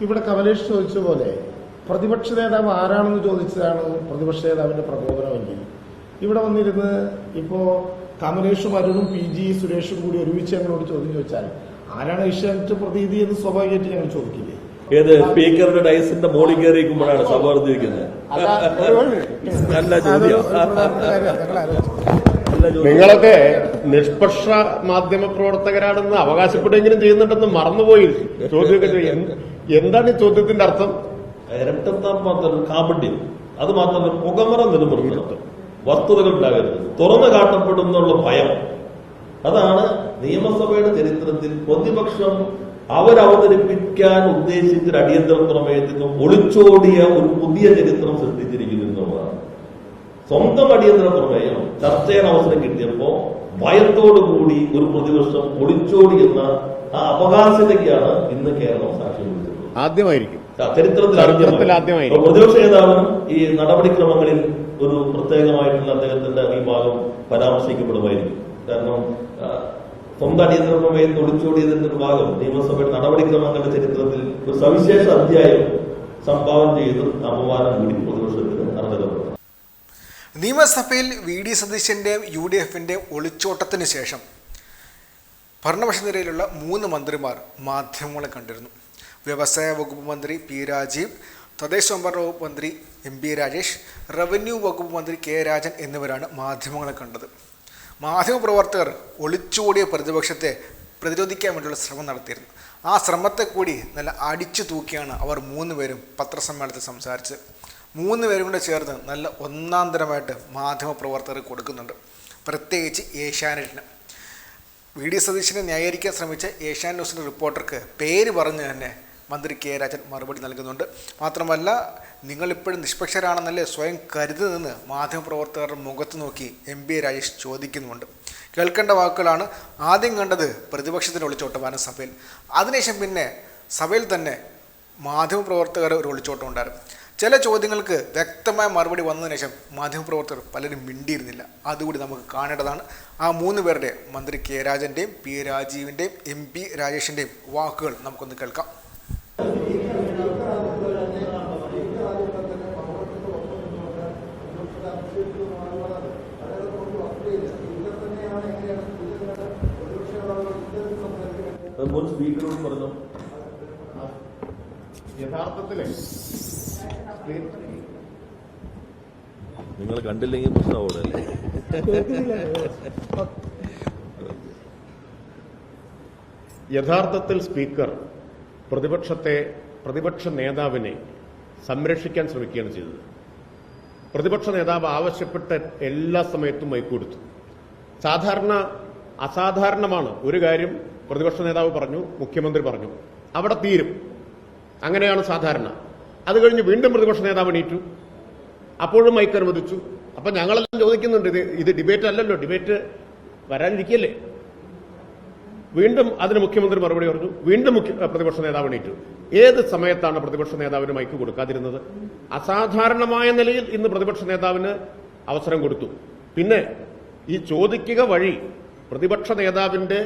ഇവിടെ കമലേഷ് ചോദിച്ച പോലെ പ്രതിപക്ഷ നേതാവ് ആരാണെന്ന് ചോദിച്ചതാണ് പ്രതിപക്ഷ നേതാവിന്റെ പ്രബോധനമെങ്കിൽ ഇവിടെ വന്നിരുന്ന് ഇപ്പോ കമലേഷും അരുണും പി ജി സുരേഷും കൂടി ഒരുമിച്ച് ഞങ്ങളോട് ചോദ്യം ചോദിച്ചാൽ ആരാണ് ഏഷ്യാനെറ്റ് പ്രതീതി എന്ന് സ്വാഭാവികമായിട്ട് ഞങ്ങൾ ചോദിക്കില്ലേ? ഏത്? സ്പീക്കറുടെ ഡയസിന്റെ മോളിൽ കയറിയിരിക്കുമ്പോഴാണ് സഭ വർദ്ധിക്കുന്നത് നല്ല ചോദ്യം നിങ്ങളൊക്കെ നിഷ്പക്ഷ മാധ്യമ പ്രവർത്തകരാണെന്ന് അവകാശപ്പെടുകയെങ്കിലും ചെയ്യുന്നുണ്ടെന്ന് മറന്നുപോയി. ചോദ്യമൊക്കെ ചെയ്യും എന്താണ് ഈ ചോദ്യത്തിന്റെ അർത്ഥം? ഇരട്ടത്താൻ മാത്രം കാപട്യം. അത് മാത്രമല്ല പുകമറ നിലനിർത്തണം വസ്തുതകൾ ഉണ്ടാകരുത്. തുറന്നു കാട്ടപ്പെടുന്നുള്ള ഭയം. അതാണ് നിയമസഭയുടെ ചരിത്രത്തിൽ പ്രതിപക്ഷം അവരവതരിപ്പിക്കാൻ ഉദ്ദേശിച്ച അടിയന്തര പ്രമേയത്തിൽ നിന്നും ഒളിച്ചോടിയ ഒരു പുതിയ ചരിത്രം സൃഷ്ടിച്ചിരിക്കുന്നു എന്നുള്ളതാണ്. സ്വന്തം അടിയന്തര പ്രമേയം ചർച്ച ചെയ്യാൻ അവസരം കിട്ടിയപ്പോ ഭയത്തോടുകൂടി ഒരു പ്രതിപക്ഷം ഒളിച്ചോടിയെന്ന ആ അപകാശതയ്ക്കാണ് ഇന്ന് കേരളം സാക്ഷ്യം ആദ്യമായിരിക്കും. ചരിത്രത്തിൽ ചരിത്രത്തിൽ ആദ്യമായിരിക്കും. പ്രതിപക്ഷ നേതാവിനും ഈ നടപടിക്രമങ്ങളിൽ ഒരു പ്രത്യേകമായിട്ടുള്ള അദ്ദേഹത്തിന്റെ ഈ ഭാഗം പരാമർശിക്കപ്പെടുമായിരിക്കും. കാരണം സ്വന്തം അടിയന്തര പ്രമേയം തൊളിച്ചോടിയതിന്റെ ഒരു ഭാഗം നിയമസഭയുടെ നടപടിക്രമങ്ങളുടെ ചരിത്രത്തിൽ ഒരു സവിശേഷ അധ്യായം സംഭാവന ചെയ്ത് അപമാനം കൂടി പ്രതിപക്ഷത്തിന് അർഹതപ്പെടുന്നു നിയമസഭയിൽ വി ഡി സതീശന്റെയും യു ഡി എഫിന്റെ ഒളിച്ചോട്ടത്തിന് ശേഷം ഭരണപക്ഷ നിരയിലുള്ള മൂന്ന് മന്ത്രിമാർ മാധ്യമങ്ങളെ കണ്ടിരുന്നു. വ്യവസായ വകുപ്പ് മന്ത്രി പി രാജീവ് തദ്ദേശ സ്വയംഭരണ വകുപ്പ് മന്ത്രി എം ബി രാജേഷ് റവന്യൂ വകുപ്പ് മന്ത്രി കെ രാജൻ എന്നിവരാണ് മാധ്യമങ്ങളെ കണ്ടത്. മാധ്യമപ്രവർത്തകർ ഒളിച്ചോടിയ പ്രതിപക്ഷത്തെ പ്രതിരോധിക്കാൻ വേണ്ടിയുള്ള ശ്രമം നടത്തിയിരുന്നു. ആ ശ്രമത്തെ കൂടി നല്ല അടിച്ചു തൂക്കിയാണ് അവർ മൂന്ന് പേരും പത്രസമ്മേളനത്തിൽ സംസാരിച്ചത്. മൂന്ന് പേരും കൂടെ ചേർന്ന് നല്ല ഒന്നാം തരമായിട്ട് മാധ്യമപ്രവർത്തകർ കൊടുക്കുന്നുണ്ട്. പ്രത്യേകിച്ച് ഏഷ്യാനെറ്റിന്. വി ഡി സതീശനെ ന്യായീകരിക്കാൻ ശ്രമിച്ച ഏഷ്യാനെറ്റ് ന്യൂസിന്റെ റിപ്പോർട്ടർക്ക് പേര് പറഞ്ഞ് തന്നെ മന്ത്രി കെ രാജൻ മറുപടി നൽകുന്നുണ്ട്. മാത്രമല്ല നിങ്ങളിപ്പോഴും നിഷ്പക്ഷരാണെന്നല്ലേ സ്വയം കരുതുന്നെന്ന് മാധ്യമപ്രവർത്തകരുടെ മുഖത്ത് നോക്കി എം ബി രാജേഷ് ചോദിക്കുന്നുമുണ്ട്. കേൾക്കേണ്ട വാക്കുകളാണ് ആദ്യം കണ്ടത് പ്രതിപക്ഷത്തിന്റെ ഒളിച്ചോട്ടമാണ് സഭയിൽ. അതിനുശേഷം പിന്നെ സഭയിൽ തന്നെ മാധ്യമപ്രവർത്തകർ ഒരു ഒളിച്ചോട്ടം ഉണ്ടായിരുന്നു. ചില ചോദ്യങ്ങൾക്ക് വ്യക്തമായ മറുപടി വന്നതിന് ശേഷം മാധ്യമപ്രവർത്തകർ പലരും മിണ്ടിയിരുന്നില്ല. അതുകൂടി നമുക്ക് കാണേണ്ടതാണ്. ആ മൂന്ന് പേരുടെ മന്ത്രി കെ രാജന്റെയും പി രാജീവിന്റെയും എം പി രാജേഷിന്റെയും വാക്കുകൾ നമുക്കൊന്ന് കേൾക്കാം. അത് മുൻ സ്പീക്കറോട് പറഞ്ഞു. യഥാർത്ഥത്തിൽ നിങ്ങൾ കണ്ടില്ലെങ്കിൽ പ്രശ്നമാവൂടല്ലേ യഥാർത്ഥത്തിൽ സ്പീക്കർ പ്രതിപക്ഷത്തെ പ്രതിപക്ഷ നേതാവിനെ സംരക്ഷിക്കാൻ ശ്രമിക്കുകയാണ് ചെയ്തത്. പ്രതിപക്ഷ നേതാവ് ആവശ്യപ്പെട്ട എല്ലാ സമയത്തും മൈക്കൊടുത്തു സാധാരണ അസാധാരണമാണ്. ഒരു കാര്യം പ്രതിപക്ഷ നേതാവ് പറഞ്ഞു മുഖ്യമന്ത്രി പറഞ്ഞു. അവിടെ തീരും. അങ്ങനെയാണ് സാധാരണ. അത് കഴിഞ്ഞ് വീണ്ടും പ്രതിപക്ഷ നേതാവ് എണീറ്റു. അപ്പോഴും മൈക്ക് അനുവദിച്ചു അപ്പൊ ഞങ്ങളെല്ലാം ചോദിക്കുന്നുണ്ട് ഇത് ഇത് ഡിബേറ്റ് അല്ലല്ലോ ഡിബേറ്റ് വരാനിരിക്കല്ലേ? വീണ്ടും അതിന് മുഖ്യമന്ത്രി മറുപടി പറഞ്ഞു. വീണ്ടും മുഖ്യ പ്രതിപക്ഷ നേതാവ് എണീറ്റു. ഏത് സമയത്താണ് പ്രതിപക്ഷ നേതാവിന് മൈക്ക് കൊടുക്കാതിരുന്നത്? അസാധാരണമായ നിലയിൽ ഇന്ന് പ്രതിപക്ഷ നേതാവിന് അവസരം കൊടുത്തു. പിന്നെ ഈ ചോദിക്കുക വഴി പ്രതിപക്ഷ നേതാവിന്റെ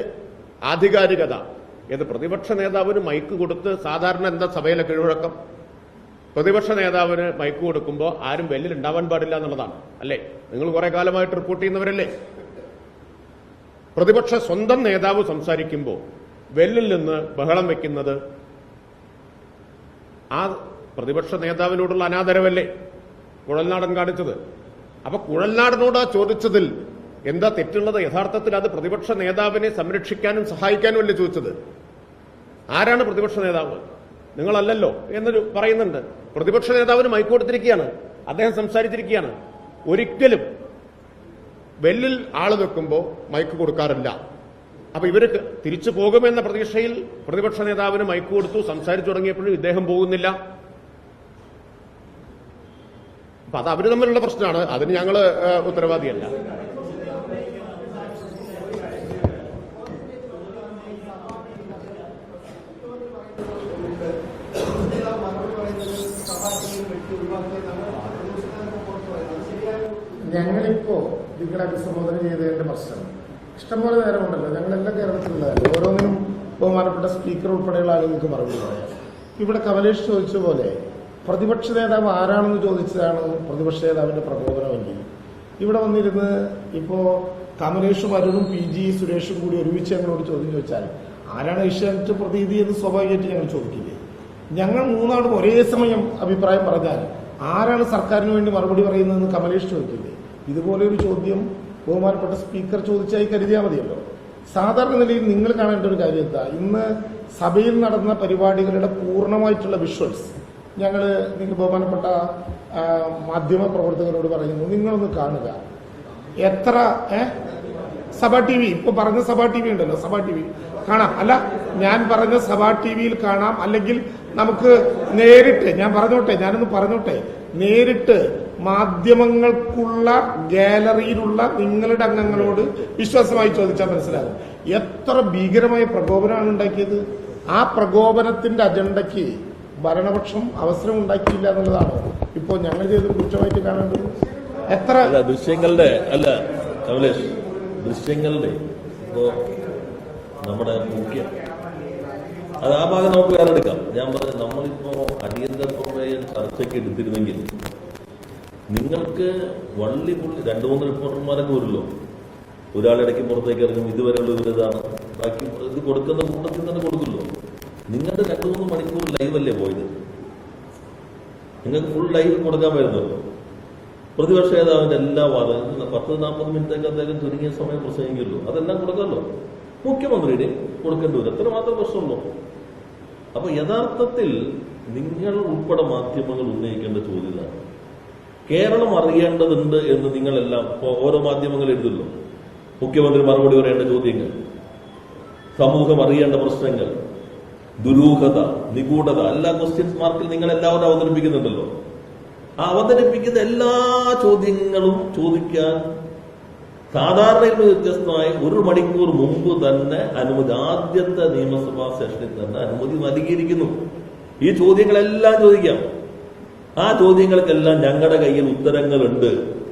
ആധികാരികത. ഏത് പ്രതിപക്ഷ നേതാവിന് മൈക്ക് കൊടുത്ത് സാധാരണ എന്താ സഭയിലെ കീഴ്വഴക്കം പ്രതിപക്ഷ നേതാവിന് മൈക്ക് കൊടുക്കുമ്പോൾ ആരും വെല്ലിൽ ഉണ്ടാവാൻ പാടില്ല എന്നുള്ളതാണ്. അല്ലേ? നിങ്ങൾ കുറെ കാലമായിട്ട് റിപ്പോർട്ട് ചെയ്യുന്നവരല്ലേ? പ്രതിപക്ഷ സ്വന്തം നേതാവ് സംസാരിക്കുമ്പോൾ വെല്ലിൽ നിന്ന് ബഹളം വെക്കുന്നത് ആ പ്രതിപക്ഷ നേതാവിനോടുള്ള അനാദരവല്ലേ? കുഴൽനാടൻ കാണിച്ചത്. അപ്പൊ കുഴൽനാടനോട് ആ ചോദിച്ചതിൽ എന്താ തെറ്റുള്ളത്? യഥാർത്ഥത്തിൽ അത് പ്രതിപക്ഷ നേതാവിനെ സംരക്ഷിക്കാനും സഹായിക്കാനും അല്ലേ ചോദിച്ചത്? ആരാണ് പ്രതിപക്ഷ നേതാവ്? നിങ്ങളല്ലല്ലോ എന്നൊരു പറയുന്നുണ്ട്. പ്രതിപക്ഷ നേതാവിന് മൈക്കോടുത്തിരിക്കുകയാണ് അദ്ദേഹം സംസാരിച്ചിരിക്കുകയാണ്. ഒരിക്കലും വെല്ലിൽ ആൾ വെക്കുമ്പോൾ മൈക്ക് കൊടുക്കാറില്ല. അപ്പൊ ഇവർ തിരിച്ചു പോകുമെന്ന പ്രതീക്ഷയിൽ പ്രതിപക്ഷ നേതാവിന് മൈക്ക് കൊടുത്തു സംസാരിച്ചു തുടങ്ങിയപ്പോഴും ഇദ്ദേഹം പോകുന്നില്ല. അപ്പൊ അത് അവർ തമ്മിലുള്ള പ്രശ്നമാണ്. അതിന് ഞങ്ങൾ ഉത്തരവാദിയല്ല. നിങ്ങളെ അഭിസംബോധന ചെയ്തതിന്റെ പ്രശ്നം ഇഷ്ടംപോലെ നേരമുണ്ടല്ലോ. ഞങ്ങളെല്ലാം കേരളത്തിലുള്ളതല്ലേ ഓരോന്നിനും ബഹുമാനപ്പെട്ട സ്പീക്കർ ഉൾപ്പെടെയുള്ള ആളുകൾക്ക് മറുപടി പറയാം ഇവിടെ കമലേഷ് ചോദിച്ച പോലെ പ്രതിപക്ഷ നേതാവ് ആരാണെന്ന് ചോദിച്ചതാണ് പ്രതിപക്ഷ നേതാവിന്റെ പ്രബോധനമല്ലേ ഇവിടെ വന്നിരുന്ന് ഇപ്പോ കമലേഷും അരുണും പി ജി സുരേഷും കൂടി ഒരുമിച്ച് ഞങ്ങളോട് ചോദ്യം ചോദിച്ചാൽ ആരാണ് ഏഷ്യാനെറ്റ് പ്രതീതി എന്ന് സ്വാഭാവികമായിട്ട് ഞങ്ങൾ ചോദിക്കില്ലേ? ഞങ്ങൾ മൂന്നാളും ഒരേ സമയം അഭിപ്രായം പറഞ്ഞാൽ ആരാണ് സർക്കാരിന് വേണ്ടി മറുപടി പറയുന്നതെന്ന് കമലേഷ് ചോദിക്കില്ലേ? ഇതുപോലെ ഒരു ചോദ്യം ബഹുമാനപ്പെട്ട സ്പീക്കർ ചോദിച്ചായി കരുതിയാൽ മതിയല്ലോ. സാധാരണ നിലയിൽ നിങ്ങൾ കാണേണ്ട ഒരു കാര്യം എന്താ? ഇന്ന് സഭയിൽ നടന്ന പരിപാടികളുടെ പൂർണമായിട്ടുള്ള വിഷ്വൽസ് ഞങ്ങൾ നിങ്ങൾ ബഹുമാനപ്പെട്ട മാധ്യമ പ്രവർത്തകരോട് പറയുന്നു. നിങ്ങളൊന്ന് കാണുക. എത്ര സഭാ ടി വി. ഇപ്പൊ പറഞ്ഞ സഭാ ടി വി ഉണ്ടല്ലോ. സഭാ ടി വി. കാണാം. അല്ല ഞാൻ പറഞ്ഞ സഭാ ടി വിയിൽ കാണാം. അല്ലെങ്കിൽ നമുക്ക് നേരിട്ട് ഞാൻ പറഞ്ഞോട്ടെ ഞാനൊന്ന് പറഞ്ഞോട്ടെ. നേരിട്ട് മാധ്യമങ്ങൾക്കുള്ള ഗാലറിയിലുള്ള നിങ്ങളുടെ അംഗങ്ങളോട് വിശ്വാസമായി ചോദിച്ചാൽ മനസ്സിലാകും. എത്ര ഭീകരമായ പ്രകോപനമാണ് ഉണ്ടാക്കിയത്? ആ പ്രകോപനത്തിന്റെ അജണ്ടയ്ക്ക് ഭരണപക്ഷം അവസരം ഉണ്ടാക്കിയില്ല എന്നുള്ളതാണ്. ഇപ്പോൾ ഞങ്ങൾ ചെയ്ത് കുറ്റമായിട്ട് കാണേണ്ടത്. എത്ര ദൃശ്യങ്ങളുടെ അല്ല കമലേഷ് ദൃശ്യങ്ങളുടെ ഇപ്പോ നമ്മുടെ മുഖ്യ. അത് ആ ഭാഗം നമുക്ക് വേറെ എടുക്കാം ഞാൻ പറഞ്ഞു നമ്മളിപ്പോ അടിയന്തര ചർച്ചയ്ക്ക് എടുത്തിരുന്നെങ്കിൽ നിങ്ങൾക്ക് വള്ളി പുള്ളി രണ്ടു മൂന്ന് റിപ്പോർട്ടർമാരൊക്കെ വരുമല്ലോ. ഒരാളിടയ്ക്ക് പുറത്തേക്ക് ഇറങ്ങും ഇതുവരെയുള്ള ഇവരിതാണ് ബാക്കി ഇത് കൊടുക്കുന്ന കൂട്ടത്തിൽ തന്നെ കൊടുക്കുമല്ലോ. നിങ്ങളുടെ രണ്ടു മൂന്ന് മണിക്കൂർ ലൈവ് അല്ലേ പോയത്? നിങ്ങൾക്ക് ഫുൾ ലൈവ് കൊടുക്കാൻ വരുന്നല്ലോ പ്രതിപക്ഷ നേതാവിന്റെ എല്ലാ വാദങ്ങളും പത്ത് നാൽപ്പത് മിനിറ്റൊക്കെ അദ്ദേഹം ചുരുങ്ങിയ സമയം പ്രസംഗിക്കുള്ളൂ അതെല്ലാം കൊടുക്കാമല്ലോ. മുഖ്യമന്ത്രിയുടെ കൊടുക്കേണ്ടി വരും. അത്ര മാത്രം പ്രശ്നമുള്ളൂ. അപ്പൊ യഥാർത്ഥത്തിൽ നിങ്ങൾ ഉൾപ്പെടെ മാധ്യമങ്ങൾ ഉന്നയിക്കേണ്ട ചോദ്യം കേരളം അറിയേണ്ടതുണ്ട് എന്ന് നിങ്ങളെല്ലാം ഇപ്പോ ഓരോ മാധ്യമങ്ങൾ എഴുതുന്നു. മുഖ്യമന്ത്രി മറുപടി പറയേണ്ട ചോദ്യങ്ങൾ സമൂഹം അറിയേണ്ട പ്രശ്നങ്ങൾ ദുരൂഹത നിഗൂഢത എല്ലാ ക്വസ്റ്റ്യൻസ് മാർക്കിൽ നിങ്ങൾ എല്ലാവരും അവതരിപ്പിക്കുന്നുണ്ടല്ലോ. ആ അവതരിപ്പിക്കുന്ന എല്ലാ ചോദ്യങ്ങളും ചോദിക്കാൻ സാധാരണയിൽ വ്യത്യസ്തമായി ഒരു മണിക്കൂർ മുമ്പ് തന്നെ അനുമതി ആദ്യത്തെ നിയമസഭാ സെഷനിൽ തന്നെ അനുമതി നൽകിയിരിക്കുന്നു. ഈ ചോദ്യങ്ങളെല്ലാം ചോദിക്കാം. ആ ചോദ്യങ്ങൾക്കെല്ലാം ഞങ്ങളുടെ കയ്യിൽ ഉത്തരങ്ങളുണ്ട്.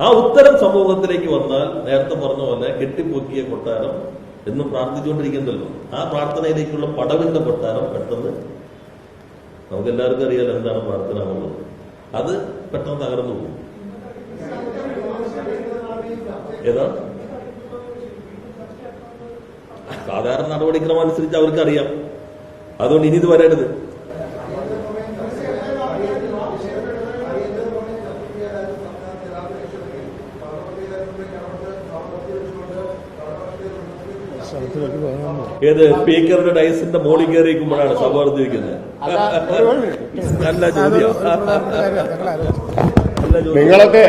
ആ ഉത്തരം സമൂഹത്തിലേക്ക് വന്നാൽ നേരത്തെ പറഞ്ഞ പോലെ കെട്ടിപ്പൊക്കിയ കൊട്ടാരം എന്ന് പ്രാർത്ഥിച്ചുകൊണ്ടിരിക്കുന്നല്ലോ ആ പ്രാർത്ഥനയിലേക്കുള്ള പടവിന്റെ കൊട്ടാരം പെട്ടെന്ന് നമുക്ക് എല്ലാവർക്കും അറിയാലോ എന്താണ് പ്രാർത്ഥന അത് പെട്ടെന്ന് തകർന്നു പോകും. ഏതാ? സാധാരണ നടപടിക്രമം അനുസരിച്ച് അവർക്കറിയാം. അതുകൊണ്ട് ഇനി ഇത് വരരുത്. ഏത് സ്പീക്കറിന്റെ ഡയസിന്റെ മോളിൽ കയറിയിരിക്കുമ്പോഴാണ് സഭ വർദ്ധിക്കുന്നത് നല്ല ചോദ്യം നിങ്ങളൊക്കെ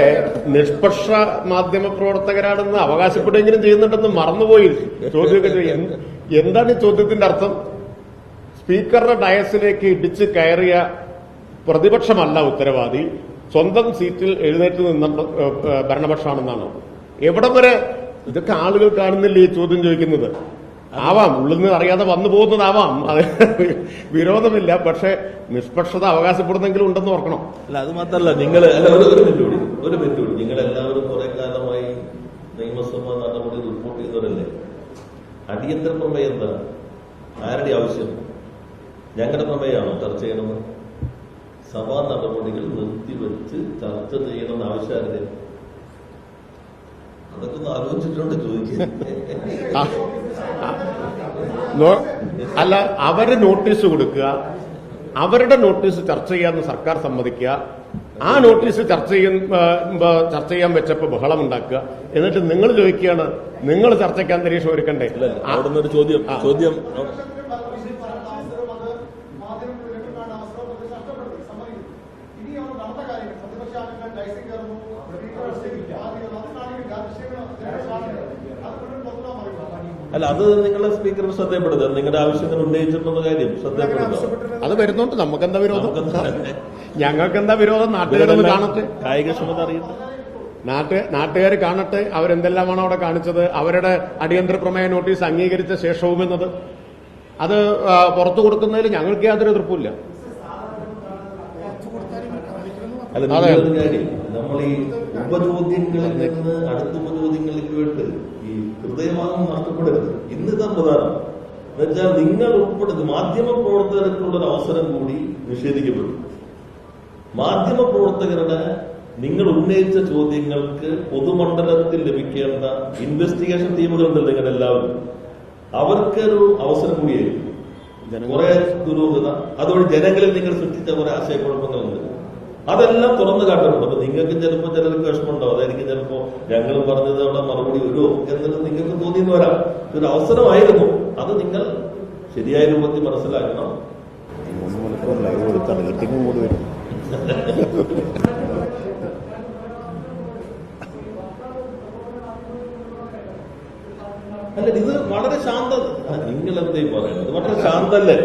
നിഷ്പക്ഷ മാധ്യമ പ്രവർത്തകരാണെന്ന് അവകാശപ്പെടുകയെങ്കിലും ചെയ്യുന്നുണ്ടെന്ന് മറന്നുപോയി. ചോദ്യമൊക്കെ എന്താണ് ഈ ചോദ്യത്തിന്റെ അർത്ഥം? സ്പീക്കറുടെ ഡയസിലേക്ക് ഇടിച്ച് കയറിയ പ്രതിപക്ഷമല്ല ഉത്തരവാദി. സ്വന്തം സീറ്റിൽ എഴുന്നേറ്റ് നിന്ന ഭരണപക്ഷമാണെന്നാണ്? എവിടം വരെ ഇതൊക്കെ ആളുകൾ കാണുന്നില്ല ഈ ചോദ്യം ചോദിക്കുന്നത്? ആവാം. ഉള്ളിൽ നിന്ന് അറിയാതെ വന്നു പോകുന്നതാവാം. അത് വിരോധമില്ല. പക്ഷെ നിഷ്പക്ഷത അവകാശപ്പെടുന്നെങ്കിലും ഉണ്ടെന്ന് ഓർക്കണം. അല്ല അത് മാത്രല്ല നിങ്ങൾ ഒരു മിനിറ്റ് ഒരു മിനിറ്റ് നിങ്ങൾ എല്ലാവരും കുറെ കാലമായി നിയമസഭാ നടപടി റിപ്പോർട്ട് ചെയ്തവരല്ലേ? അടിയന്തര പ്രമേയം എന്താ? ആരുടെ ആവശ്യം? ഞങ്ങളുടെ പ്രമേയമാണോ ചർച്ച ചെയ്യണമെന്ന്? സഭാ നടപടികൾ നിർത്തിവെച്ച് ചർച്ച ചെയ്യണമെന്ന് ആവശ്യം ആരുടെ? അതൊക്കെ ഒന്ന് ആലോചിച്ചിട്ടുണ്ട് അല്ല അവർ നോട്ടീസ് കൊടുക്കുക. അവരുടെ നോട്ടീസ് ചർച്ച ചെയ്യാന്ന് സർക്കാർ സമ്മതിക്കുക. ആ നോട്ടീസ് ചർച്ച ചെയ്യുന്ന ചർച്ച ചെയ്യാൻ വെച്ചപ്പോ ബഹളം ഉണ്ടാക്കുക. എന്നിട്ട് നിങ്ങൾ ചോദിക്കുകയാണ് നിങ്ങൾ ചർച്ചയ്ക്ക് അന്തരീക്ഷം ഒരുക്കണ്ടേ? ചോദ്യം ചോദ്യം അല്ല അത് നിങ്ങളെ സ്പീക്കർ ശ്രദ്ധയപ്പെടുത്തുക നിങ്ങളുടെ ആവശ്യങ്ങൾ ഉന്നയിച്ചിട്ടുള്ള കാര്യം ശ്രദ്ധയപ്പെടുത്തുക അത് വരുന്നുണ്ട്. നമുക്ക് എന്താ വിരോധം? ഞങ്ങൾക്ക് എന്താ വിരോധം? നാട്ടുകാരൊന്ന് കാണട്ടെ. കായികക്ഷമത അറിയട്ടെ. നാട്ട് നാട്ടുകാർ കാണട്ടെ. അവരെന്തെല്ലാമാണ് അവിടെ കാണിച്ചത്? അവരുടെ അടിയന്തര പ്രമേയ നോട്ടീസ് അംഗീകരിച്ച ശേഷവും എന്നത് അത് പുറത്തു കൊടുക്കുന്നതിൽ ഞങ്ങൾക്ക് യാതൊരു എതിർപ്പില്ല അല്ല. നിങ്ങളൊരു കാര്യം. നമ്മൾ ഈ ഉപചോദ്യങ്ങളിൽ നിന്ന് അടുത്ത ഉപചോദ്യങ്ങളിലേക്ക് വേണ്ടി ഈ ഹൃദയഭാഗം നഷ്ടപ്പെടരുത് ഇന്ന് ഇതാ പ്രധാനം. എന്നുവെച്ചാൽ നിങ്ങൾ ഉൾപ്പെടുത്തി മാധ്യമ പ്രവർത്തകർക്കുള്ള ഒരു അവസരം കൂടി നിഷേധിക്കപ്പെടും. മാധ്യമ പ്രവർത്തകരുടെ നിങ്ങൾ ഉന്നയിച്ച ചോദ്യങ്ങൾക്ക് പൊതുമണ്ഡലത്തിൽ ലഭിക്കേണ്ട ഇൻവെസ്റ്റിഗേഷൻ ടീമുകളുണ്ടല്ലോ നിങ്ങൾ എല്ലാവരും അവർക്കൊരു അവസരം കൂടിയായിരിക്കും. കുറെ ദുരൂഹത. അതുവഴി ജനങ്ങളിൽ നിങ്ങൾ സൃഷ്ടിച്ച കുറെ ആശയക്കുഴപ്പങ്ങളുണ്ട്. അതെല്ലാം തുറന്നു അപ്പൊ നിങ്ങൾക്ക് ചിലപ്പോൾ ചിലർക്ക് വിഷമമുണ്ടാവും അതായിരിക്കും ചിലപ്പോ ഞങ്ങൾ പറഞ്ഞത് അവിടെ മറുപടി വരുമോ എന്നുള്ളത് നിങ്ങൾക്ക് തോന്നിയെന്ന് വരാം. ഇതൊരു അവസരമായിരുന്നു. അത് നിങ്ങൾ ശരിയായ രൂപത്തിൽ മനസ്സിലാക്കണം. അല്ല ഇത് വളരെ ശാന്ത. നിങ്ങൾ എന്തേ പറയുന്നത്? വളരെ ശാന്തല്ലേ?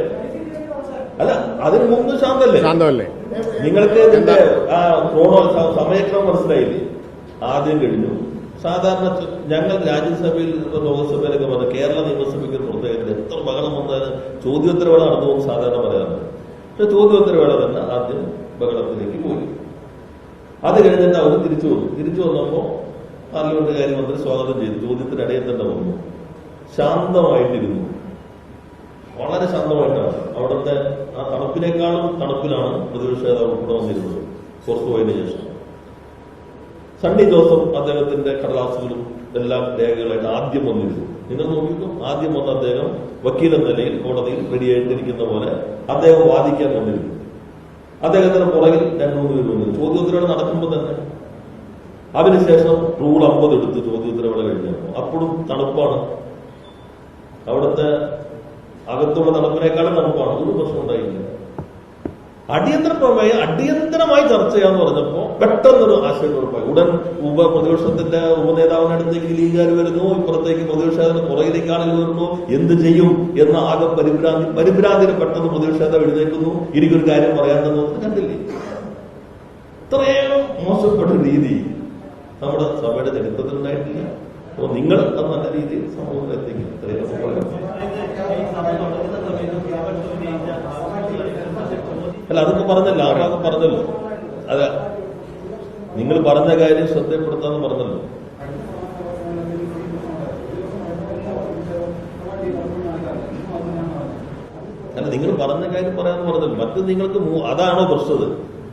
അല്ല അതിന് മുമ്പ് ശാന്തല്ലേ? ശാന്തമല്ലേ? നിങ്ങൾക്ക് ഇതിന്റെ ആ ക്രോണോ സമയക്രമം മനസ്സിലായില്ലേ? ആദ്യം കഴിഞ്ഞു. സാധാരണ ഞങ്ങൾ രാജ്യസഭയിൽ ലോകസഭയിലൊക്കെ പറഞ്ഞു കേരള നിയമസഭയ്ക്ക് പ്രത്യേകത എത്ര ബഹളം വന്നാലും ചോദ്യോത്തരവേള നടന്നു പോകും സാധാരണ പറയാറുണ്ട് പക്ഷെ ചോദ്യോത്തരവേള തന്നെ ആദ്യം ബഹളത്തിലേക്ക് പോയി. അത് കഴിഞ്ഞിട്ട് അവർ തിരിച്ചു വന്നു. തിരിച്ചു വന്നപ്പോ പാർലമെന്റ് കാര്യമന്ത്രി സ്വാഗതം ചെയ്തു. ചോദ്യത്തിനിടയിൽ തന്നെ വന്നു. ശാന്തമായിട്ടിരുന്നു. വളരെ ശാന്തമായിട്ടാണ്. അവിടുത്തെ തണുപ്പിനേക്കാളും തണുപ്പിലാണ് പ്രതിപക്ഷ നേതാവ് ഉൾപ്പെടെ വന്നിരുന്നത് പുറത്തു പോയതിനു ശേഷം. സണ്ണി ജോസഫ് അദ്ദേഹത്തിന്റെ കടലാസുകളും എല്ലാ രേഖകളായിട്ട് ആദ്യം വന്നിരുന്നു. നിങ്ങൾ നോക്കിക്കോ ആദ്യം വന്ന അദ്ദേഹം വക്കീൽ എന്ന നിലയിൽ കോടതിയിൽ റെഡിയായിട്ടിരിക്കുന്ന പോലെ അദ്ദേഹം വാദിക്കാൻ വന്നിരുന്നു. അദ്ദേഹത്തിന് പുറകിൽ രണ്ടു മൂന്ന് പേര് വന്നിരുന്നു. ചോദ്യോത്തരവേള നടക്കുമ്പോൾ തന്നെ. അതിനുശേഷം റൂൾ അമ്പത് എടുത്ത് ചോദ്യോത്തരവേള കഴിഞ്ഞപ്പോൾ അപ്പോഴും തണുപ്പാണ്. അവിടുത്തെ അകത്തുള്ള തണുപ്പിനേക്കാളും തണുപ്പാണ്. ഒരു പ്രശ്നം ഉണ്ടായില്ല. അടിയന്തര പ്രമേയം അടിയന്തരമായി ചർച്ച ചെയ്യാന്ന് പറഞ്ഞപ്പോ പെട്ടെന്നൊരു ആശയക്കുഴപ്പമായി ഉടൻ ഉപ പ്രതിപക്ഷത്തിന്റെ ഉപനേതാവിനടുത്തേക്ക് ലീഗുകാർ വരുന്നു ഇപ്പുറത്തേക്ക് പ്രതിപക്ഷത്തിന്റെ പുറകിലേക്ക് ആളുകൾ വരുന്നു. എന്ത് ചെയ്യും എന്ന ആകെ പരിഭ്രാന്തി പരിഭ്രാന്തിന് പെട്ടെന്ന് പ്രതിപക്ഷേതാവ് എഴുന്നേക്കുന്നു എനിക്കൊരു കാര്യം പറയാണ്ടെന്ന് കണ്ടില്ലേ? ഇത്രയും മോശപ്പെട്ട രീതി നമ്മുടെ സഭയുടെ ചരിത്രത്തിൽ ഉണ്ടായിട്ടില്ല അപ്പൊ നിങ്ങൾ നല്ല രീതിയിൽ സമൂഹത്തിലെത്തിക്കും. ഇത്രയും. അല്ല അതൊക്കെ പറഞ്ഞല്ലോ ആ ഭാഗം പറഞ്ഞല്ലോ. അതെ. നിങ്ങൾ പറഞ്ഞ കാര്യം ശ്രദ്ധപ്പെടുത്താന്ന് പറഞ്ഞല്ലോ. അല്ല നിങ്ങൾ പറഞ്ഞ കാര്യം പറയാന്ന് പറഞ്ഞല്ലോ. മറ്റു നിങ്ങൾക്ക് അതാണോ പ്രശ്നത്.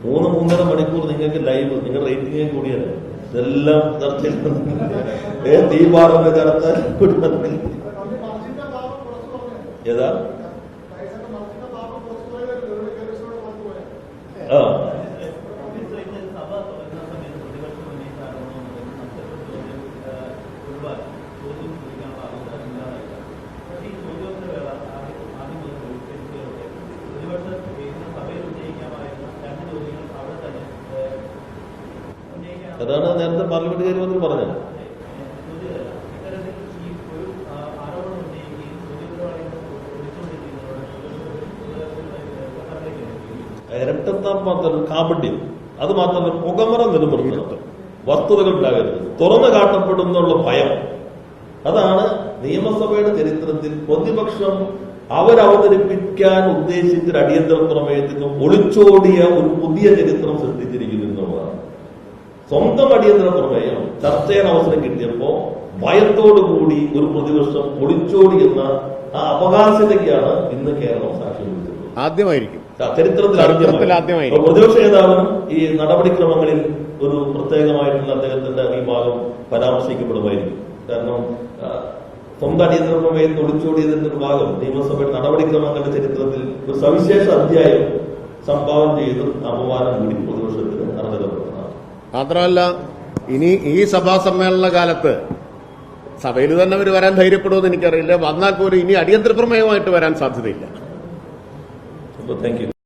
മൂന്ന് മൂന്നര മണിക്കൂർ നിങ്ങൾക്ക് ലൈവ് നിങ്ങൾ റേറ്റിംഗ് കൂടിയാണ്. ഇതെല്ലാം ചർച്ച ഏ ഏതാ ആ അതാണ് നേരത്തെ പാർലമെന്റ് കാര്യമന്ത്രി പറഞ്ഞത്. ഇരട്ടത്താൻ മാത്രം കാപട്യം. അത് മാത്രമല്ല പുകമറ നിലനിർത്തണം വസ്തുതകൾ ഉണ്ടാകരുത്. തുറന്നു കാട്ടപ്പെടുന്നുള്ള ഭയം. അതാണ് നിയമസഭയുടെ ചരിത്രത്തിൽ പ്രതിപക്ഷം അവരവതരിപ്പിക്കാൻ ഉദ്ദേശിച്ച അടിയന്തര പ്രമേയത്തിൽ ഒളിച്ചോടിയ ഒരു പുതിയ ചരിത്രം സൃഷ്ടിച്ചിരിക്കുന്നു എന്നുള്ളതാണ്. സ്വന്തം അടിയന്തര പ്രമേയം ചർച്ച ചെയ്യാൻ അവസരം കിട്ടിയപ്പോ ഭയത്തോടുകൂടി ഒരു പ്രതിപക്ഷം ഒളിച്ചോടി എന്ന ആ അപകാശതയ്ക്കാണ് ഇന്ന് കേരളം സാക്ഷ്യം ആദ്യമായിരിക്കും. ചരിത്രത്തിൽ പ്രതിപക്ഷ നേതാവിനും ഈ നടപടിക്രമങ്ങളിൽ ഒരു പ്രത്യേകമായിട്ടുള്ള അദ്ദേഹത്തിന്റെ ഈ ഭാഗം പരാമർശിക്കപ്പെടുമായിരിക്കും കാരണം സ്വന്തം അടിയന്തരമേ ഒളിച്ചോടിയതിന്റെ ഒരു ഭാഗം നിയമസഭയുടെ നടപടിക്രമങ്ങളുടെ ചരിത്രത്തിൽ ഒരു സവിശേഷ അധ്യായം സംഭാവന ചെയ്ത് അപമാനം കൂടി പ്രതിപക്ഷത്തിന് അർഹതപ്പെടുന്നതാണ് മാത്രമല്ല ഇനി ഈ സഭാ സമ്മേളന കാലത്ത് സഭയിൽ തന്നെ അവർ വരാൻ ധൈര്യപ്പെടുമെന്ന് എനിക്കറിയില്ല. വന്നാൽ പോലും ഇനി അടിയന്തര പ്രമേയമായിട്ട് വരാൻ സാധ്യതയില്ല. Well, thank you.